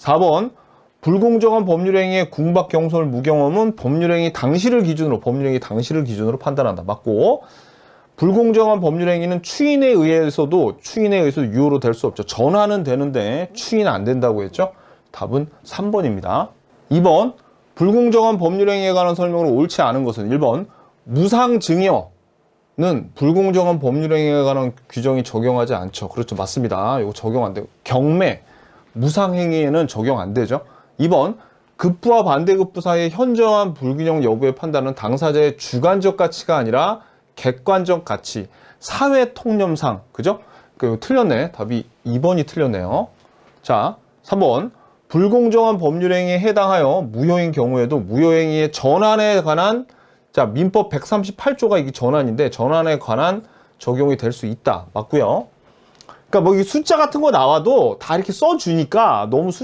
4번 불공정한 법률행위의 궁박 경솔 무경험은 법률행위 당시를 기준으로 법률행위 당시를 기준으로 판단한다. 맞고 불공정한 법률행위는 추인에 의해서도 추인에 의해서 유효로 될 수 없죠. 전환은 되는데 추인 안 된다고 했죠. 답은 3번입니다. 2번 불공정한 법률행위에 관한 설명으로 옳지 않은 것은 1번 무상증여는 불공정한 법률행위에 관한 규정이 적용하지 않죠. 그렇죠. 맞습니다. 이거 적용 안 돼요. 경매, 무상행위에는 적용 안 되죠. 2번 급부와 반대급부 사이의 현저한 불균형 여부의 판단은 당사자의 주관적 가치가 아니라 객관적 가치, 사회 통념상, 그죠? 그 틀렸네. 답이 2번이 틀렸네요. 자, 3번 불공정한 법률행위에 해당하여 무효인 경우에도 무효행위의 전환에 관한 자 민법 138조가 이게 전환인데 전환에 관한 적용이 될 수 있다 맞고요. 그러니까 뭐 이 숫자 같은 거 나와도 다 이렇게 써주니까 너무 숫